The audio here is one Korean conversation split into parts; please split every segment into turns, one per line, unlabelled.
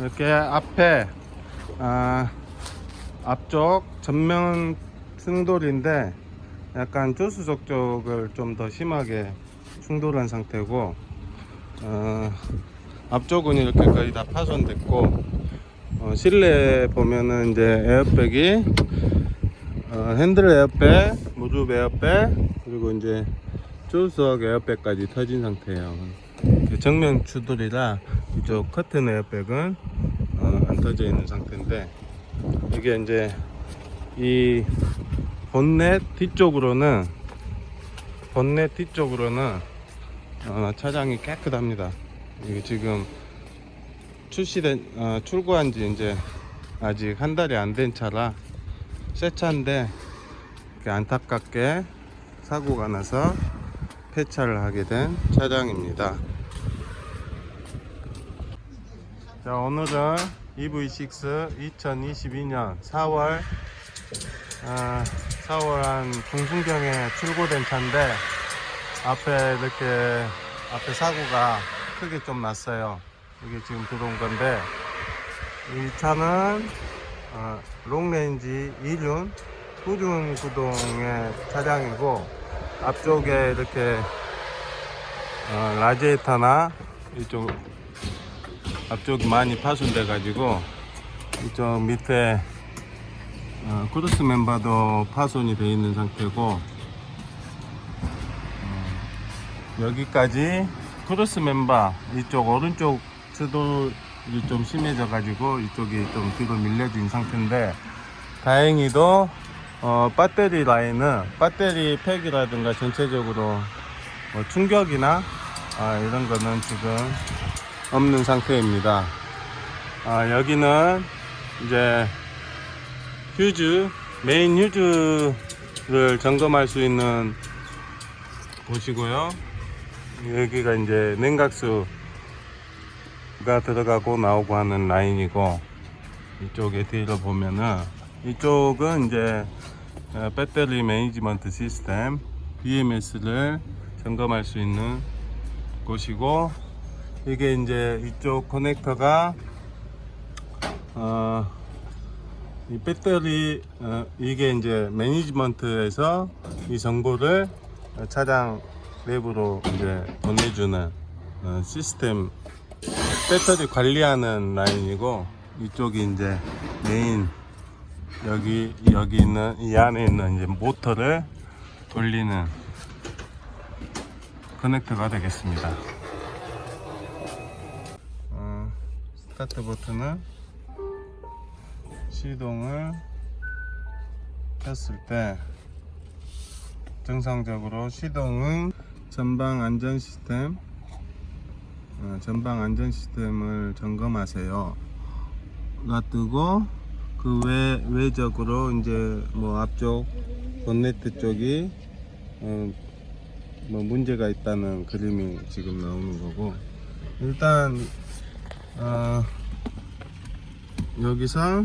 이렇게 앞에 아, 앞쪽 전면 충돌인데 약간 조수석 쪽을 좀 더 심하게 충돌한 상태고 어, 앞쪽은 이렇게 거의 다 파손됐고 어, 실내 보면은 이제 에어백이 어, 핸들 에어백, 무릎 에어백 그리고 이제 조수석 에어백까지 터진 상태예요. 정면 추돌이라 이쪽 커튼 에어백은 어, 안 터져 있는 상태인데 이게 이제 이 본넷 뒤쪽으로는 본넷 뒤쪽으로는 어, 차량이 깨끗합니다. 이게 지금 출시된 어, 출고한 지 이제 아직 한 달이 안 된 차라 새 차인데 안타깝게 사고가 나서 폐차를 하게 된 차량입니다. 자 오늘은 EV6 2022년 4월 아, 4월 한 중순경에 출고된 차인데 앞에 이렇게 앞에 사고가 크게 좀 났어요. 이게 지금 들어온 건데 이 차는 어, 롱레인지 2륜 후륜 구동의 차량이고 앞쪽에 이렇게 어, 라디에이터나 이쪽 앞쪽이 많이 파손돼 가지고 이쪽 밑에 어, 크루스 멤버도 파손이 되어 있는 상태고 어, 여기까지 크루스 멤버 이쪽 오른쪽 추돌이 좀 심해져 가지고 이쪽이 좀 뒤로 밀려진 상태인데 다행히도 어, 배터리 라인은 배터리 팩이라든가 전체적으로 뭐 충격이나 아, 이런 거는 지금 없는 상태입니다. 아, 여기는 이제 휴즈 메인 휴즈를 점검할 수 있는 곳이고요. 여기가 이제 냉각수가 들어가고 나오고 하는 라인이고 이쪽에 뒤로 보면은 이쪽은 이제 어, 배터리 매니지먼트 시스템 BMS를 점검할 수 있는 곳이고 이게 이제 이쪽 커넥터가 어, 이 배터리 어, 이게 이제 매니지먼트에서 이 정보를 차량 내부로 이제 보내주는 어, 시스템 배터리 관리하는 라인이고 이쪽이 이제 메인 여기 여기 있는 이 안에 있는 이제 모터를 돌리는 커넥터가 되겠습니다. 스타트 버튼은 시동을 켰을 때 정상적으로 시동은 전방 안전 시스템 어, 전방 안전 시스템을 점검하세요. 가 뜨고 그 외 외적으로 이제 뭐 앞쪽 본네트 쪽이 어, 뭐 문제가 있다는 그림이 지금 나오는 거고 일단 어, 여기서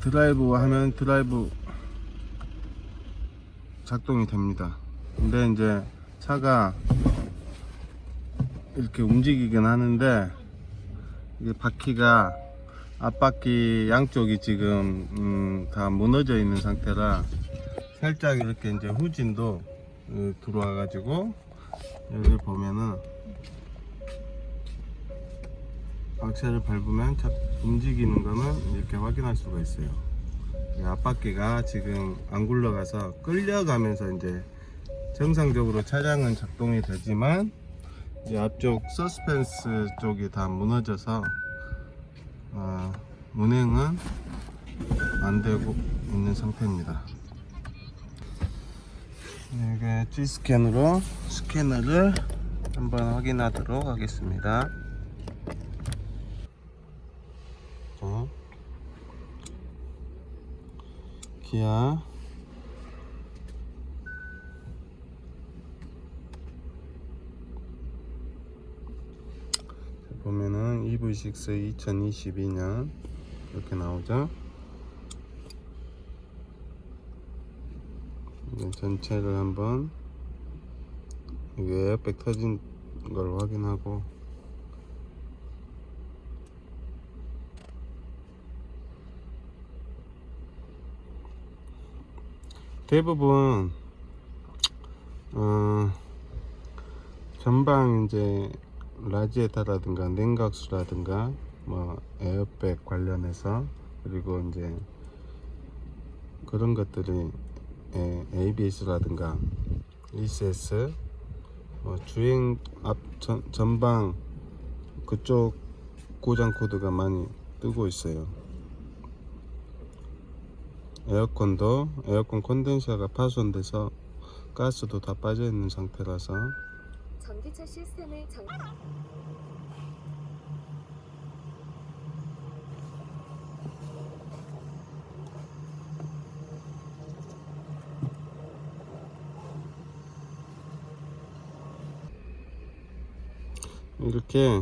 드라이브 하면 드라이브 작동이 됩니다. 근데 이제 차가 이렇게 움직이긴 하는데 이게 바퀴가 앞바퀴 양쪽이 지금 음, 다 무너져 있는 상태라 살짝 이렇게 이제 후진도 어, 들어와 가지고 여기 보면은 악셀을 밟으면 차- 움직이는 거는 이렇게 확인할 수가 있어요. 이 앞바퀴가 지금 안 굴러가서 끌려가면서 이제 정상적으로 차량은 작동이 되지만 이제 앞쪽 서스펜스 쪽이 다 무너져서 어, 운행은 안 되고 있는 상태입니다. 이게 G 스캔으로 스캐너를 한번 확인하도록 하겠습니다. 자, 기아 보면은 EV6 2022년 이렇게 나오죠. 이제 전체를 한번 이게 에어백 터진 걸 확인하고. 대부분 어, 전방 이제 라지에타라든가 냉각수라든가 뭐 에어백 관련해서 그리고 이제 그런 것들이 에, ABS라든가 ECS 뭐 주행 앞 전, 전방 그쪽 고장 코드가 많이 뜨고 있어요. 에어컨도 에어컨 콘덴서가 파손돼서 가스도 다 빠져 있는 상태라서
전기차 시스템을 정...
이렇게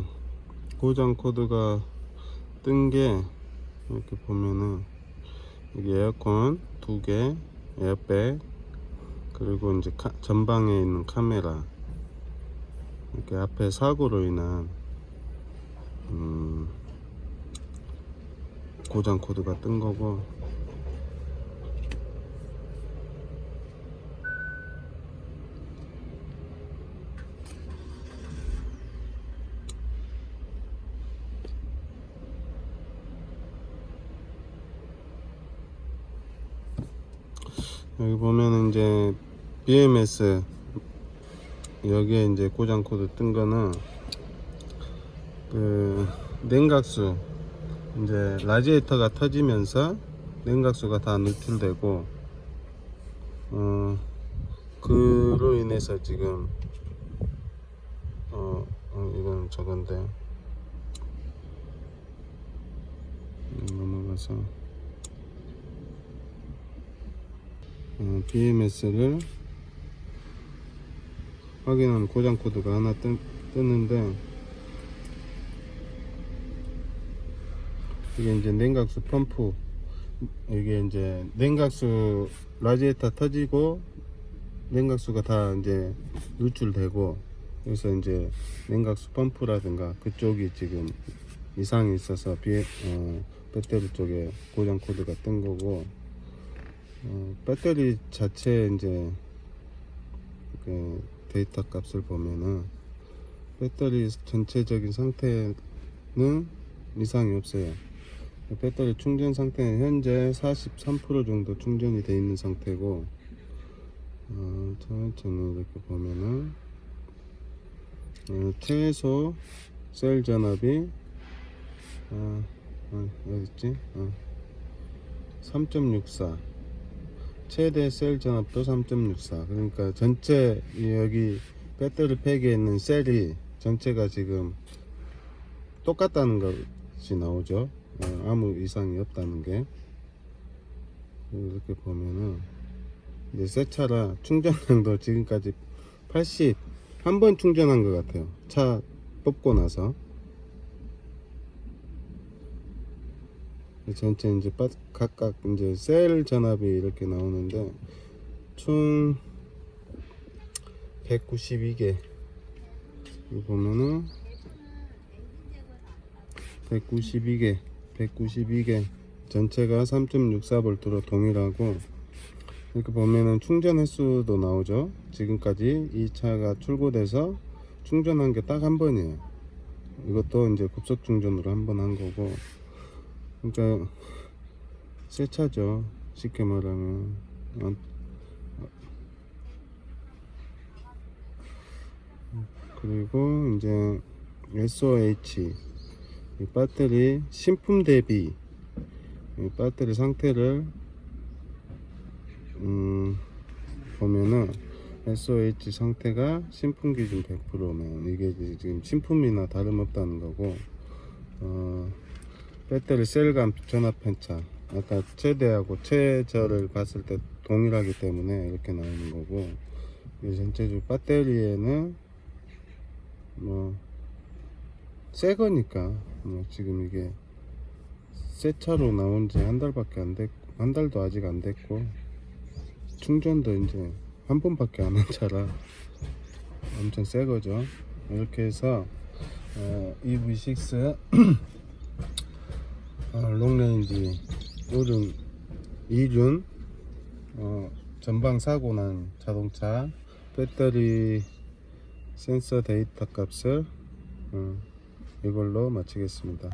고장 코드가 뜬 게 이렇게 보면은 여기 에어컨 두 개, 에어백 그리고 이제 카- 전방에 있는 카메라. 이렇게 앞에 사고로 인한 음, 고장 코드가 뜬 거고 여기 보면은 이제 BMS 여기에 이제 고장 코드 뜬 거는 그 냉각수 이제 라지에이터가 터지면서 냉각수가 다 누출되고 어 그로 인해서 지금 어, 어 이건 저건데. 음, 넘어가서 어, BMS를 확인하는 고장 코드가 하나 뜨, 뜨는데 이게 이제 냉각수 펌프 이게 이제 냉각수 라지에타 터지고 냉각수가 다 이제 누출되고 그래서 이제 냉각수 펌프라든가 그쪽이 지금 이상이 있어서 비, 어, 배터리 쪽에 고장 코드가 뜬 거고 어, 배터리 자체 이제 그 데이터 값을 보면은 배터리 전체적인 상태는 이상이 없어요. 배터리 충전 상태는 현재 43% 정도 충전이 되어 있는 상태고 어, 천천히 이렇게 보면은 어, 최소 셀 전압이 어, 어, 어디 있지? 어, 3.64 최대 셀 전압도 3.64 그러니까 전체 이 여기 배터리 팩에 있는 셀이 전체가 지금 똑같다는 것이 나오죠. 어, 아무 이상이 없다는 게. 이렇게 보면은 이제 새 차라 충전량도 지금까지 80 한 번 충전한 것 같아요. 차 뽑고 나서 전체 이제 빠- 각각 이제 셀 전압이 이렇게 나오는데 총 192개. 여기 보면은 192개 192개 전체가 3.64V로 동일하고 이렇게 보면은 충전 횟수도 나오죠. 지금까지 이 차가 출고돼서 충전한 게 딱 한 번이에요. 이것도 이제 급속 충전으로 한 번 한 거고 그러니까 새 차죠. 쉽게 말하면. 어, 그리고 이제 SOH 이 배터리 신품 대비. 이 배터리 상태를 음, 보면은 SOH 상태가 신품 기준 100%면 이게 지금 신품이나 다름없다는 거고 어, 배터리 셀감 전압 편차 아까 최대하고 최저를 봤을 때 동일하기 때문에 이렇게 나오는 거고 이 전체적으로 배터리에는 뭐 새 거니까 뭐 지금 이게 새 차로 나온 지 한 달밖에 안 됐고 한 달도 아직 안 됐고 충전도 이제 한 번밖에 안 한 차라 엄청 새 거죠. 이렇게 해서 어, EV6 어, 롱레인지 오륜 2륜 어, 전방 사고 난 자동차 배터리 센서 데이터 값을 어, 이걸로 마치겠습니다.